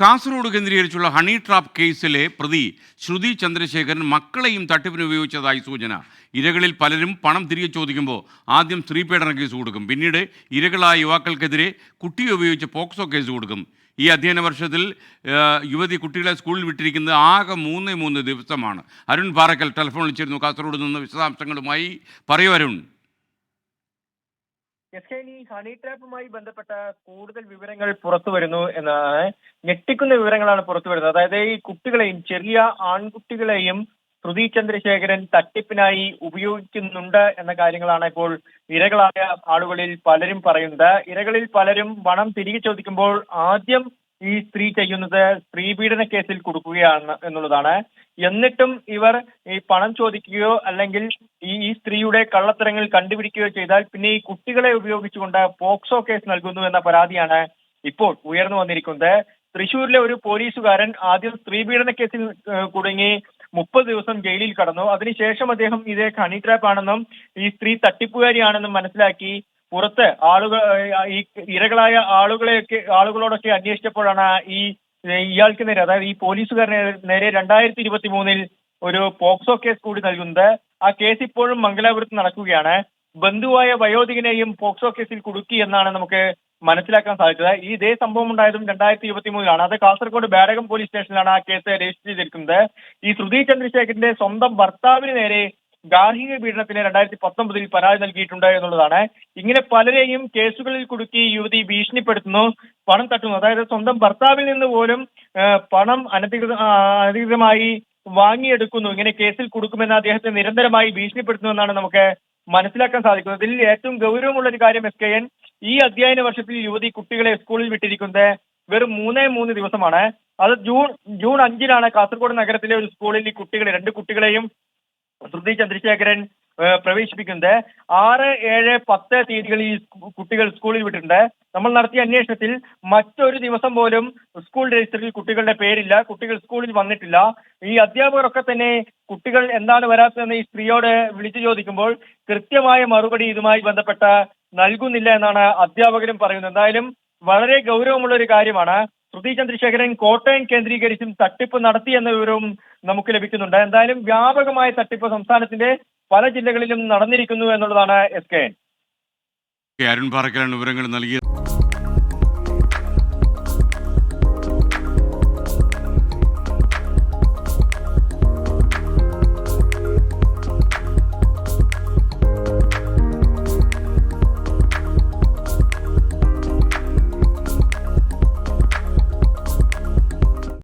കാസർഗോഡ് കേന്ദ്രീകരിച്ചുള്ള honey trap കേസിലെ പ്രതി ശ്രുതി ചന്ദ്രശേഖരൻ മക്കളെയും തട്ടിപ്പിന് ഉപയോഗിച്ചതായി സൂചന. ഇരകളിൽ പലരും പണം തിരികെ ചോദിക്കുമ്പോൾ ആദ്യം സ്ത്രീപീഡന കേസ് കൊടുക്കും. പിന്നീട് ഇരകളായ യുവാക്കൾക്കെതിരെ കുട്ടിയെ ഉപയോഗിച്ച് പോക്സോ കേസ് കൊടുക്കും. ഈ അധ്യയന വർഷത്തിൽ യുവതി കുട്ടികളെ സ്കൂളിൽ വിട്ടിരിക്കുന്നത് ആകെ മൂന്ന് മൂന്ന് ദിവസമാണ്. അരുൺ പാറക്കൽ ടെലിഫോൺ വിളിച്ചിരുന്നു കാസർഗോഡ് നിന്ന് വിശദാംശങ്ങളുമായി പറയൂ അരുൺ. എസ് കെ ഹണി ട്രാപ്പുമായി ബന്ധപ്പെട്ട കൂടുതൽ വിവരങ്ങൾ പുറത്തു വരുന്നു എന്നാണ് ഞെട്ടിക്കുന്ന വിവരങ്ങളാണ് പുറത്തുവരുന്നത് അതായത് ഈ കുട്ടികളെയും ചെറിയ ആൺകുട്ടികളെയും ശ്രുതി ചന്ദ്രശേഖരൻ തട്ടിപ്പിനായി ഉപയോഗിക്കുന്നുണ്ട് എന്ന കാര്യങ്ങളാണ് ഇപ്പോൾ ഇരകളായ ആളുകളിൽ പലരും പറയുന്നത്. ഇരകളിൽ പലരും പണം തിരികെ ചോദിക്കുമ്പോൾ ആദ്യം ഈ സ്ത്രീ ചെയ്യുന്നത് സ്ത്രീ പീഡന കേസിൽ കൊടുക്കുകയാണ് എന്നുള്ളതാണ്. എന്നിട്ടും ഇവർ ഈ പണം ചോദിക്കുകയോ അല്ലെങ്കിൽ ഈ ഈ സ്ത്രീയുടെ കള്ളത്തരങ്ങൾ കണ്ടുപിടിക്കുകയോ ചെയ്താൽ പിന്നെ ഈ കുട്ടികളെ ഉപയോഗിച്ചുകൊണ്ട് പോക്സോ കേസ് നൽകുന്നു എന്ന പരാതിയാണ് ഇപ്പോൾ ഉയർന്നു വന്നിരിക്കുന്നത്. തൃശൂരിലെ ഒരു പോലീസുകാരൻ ആദ്യം സ്ത്രീപീഡന കേസിൽ കുടുങ്ങി മുപ്പത് ദിവസം ജയിലിൽ കടന്നു. അതിനുശേഷം അദ്ദേഹം ഇത് ഹണി ട്രാപ്പ് ആണെന്നും ഈ സ്ത്രീ തട്ടിപ്പുകാരിയാണെന്നും മനസ്സിലാക്കി. പുറത്ത് ആളുകൾ ഈ ഇരകളായ ആളുകളെയൊക്കെ ആളുകളോടൊക്കെ അന്വേഷിച്ചപ്പോഴാണ് ഈ ഇയാൾക്ക് നേരെ അതായത് ഈ പോലീസുകാരന് നേരെ രണ്ടായിരത്തി ഇരുപത്തി മൂന്നിൽ ഒരു പോക്സോ കേസ് കൂടി നൽകുന്നത്. ആ കേസ് ഇപ്പോഴും മംഗലാപുരത്ത് നടക്കുകയാണ്. ബന്ധുവായ വയോധികനെയും പോക്സോ കേസിൽ കുടുക്കി എന്നാണ് നമുക്ക് മനസ്സിലാക്കാൻ സാധിച്ചത്. ഈ ഇതേ സംഭവം ഉണ്ടായതും രണ്ടായിരത്തി ഇരുപത്തി മൂന്നിലാണ് അത് കാസർഗോഡ് ബാരകം പോലീസ് സ്റ്റേഷനിലാണ് ആ കേസ് രജിസ്റ്റർ ചെയ്തിരിക്കുന്നത്. ഈ ശ്രുതി ചന്ദ്രശേഖരന്റെ സ്വന്തം ഭർത്താവിന് നേരെ ഗാർഹിക പീഡനത്തിന് രണ്ടായിരത്തി പത്തൊമ്പതിൽ പരാതി നൽകിയിട്ടുണ്ട് എന്നുള്ളതാണ്. ഇങ്ങനെ പലരെയും കേസുകളിൽ കുടുക്കി യുവതി ഭീഷണിപ്പെടുത്തുന്നു പണം തട്ടുന്നു. അതായത് സ്വന്തം ഭർത്താവിൽ നിന്ന് പോലും പണം അനധികൃത അനധികൃതമായി വാങ്ങിയെടുക്കുന്നു. ഇങ്ങനെ കേസിൽ കൊടുക്കുമെന്ന് അദ്ദേഹത്തെ നിരന്തരമായി എന്നാണ് നമുക്ക് മനസ്സിലാക്കാൻ സാധിക്കുന്നത്. ഇതിൽ ഏറ്റവും ഗൗരവമുള്ള ഒരു കാര്യം എസ് കെ എൻ ഈ അധ്യയന വർഷത്തിൽ യുവതി കുട്ടികളെ സ്കൂളിൽ വിട്ടിരിക്കുന്നത് വെറും മൂന്നേ മൂന്ന് ദിവസമാണ്. അത് ജൂൺ ജൂൺ അഞ്ചിനാണ് കാസർഗോഡ് നഗരത്തിലെ ഒരു സ്കൂളിൽ ഈ കുട്ടികളെ രണ്ട് കുട്ടികളെയും ശ്രുതി ചന്ദ്രശേഖരൻ പ്രവേശിപ്പിക്കുന്നത്. ആറ് ഏഴ് പത്ത് തീയതികളിൽ ഈ കുട്ടികൾ സ്കൂളിൽ വിട്ടിട്ടുണ്ട്. നമ്മൾ നടത്തിയ അന്വേഷണത്തിൽ മറ്റൊരു ദിവസം പോലും സ്കൂൾ രജിസ്റ്ററിൽ കുട്ടികളുടെ പേരില്ല. കുട്ടികൾ സ്കൂളിൽ വന്നിട്ടില്ല. ഈ അധ്യാപകരൊക്കെ തന്നെ കുട്ടികൾ എന്താണ് വരാത്തതെന്ന് ഈ സ്ത്രീയോട് വിളിച്ചു ചോദിക്കുമ്പോൾ കൃത്യമായ മറുപടി ഇതുമായി ബന്ധപ്പെട്ട നൽകുന്നില്ല എന്നാണ് അധ്യാപകരും പറയുന്നത്. എന്തായാലും വളരെ ഗൗരവമുള്ള ഒരു കാര്യമാണ്. ശ്രുതി ചന്ദ്രശേഖരൻ കോട്ടയം കേന്ദ്രീകരിച്ചും തട്ടിപ്പ് നടത്തി എന്ന വിവരവും നമുക്ക് ലഭിക്കുന്നുണ്ട്. എന്തായാലും വ്യാപകമായ തട്ടിപ്പ് സംസ്ഥാനത്തിന്റെ പല ജില്ലകളിലും നടന്നിരിക്കുന്നു എന്നുള്ളതാണ് എസ് കെ അരുൺ പാറക്കലാണ് വിവരങ്ങൾ നൽകിയത്.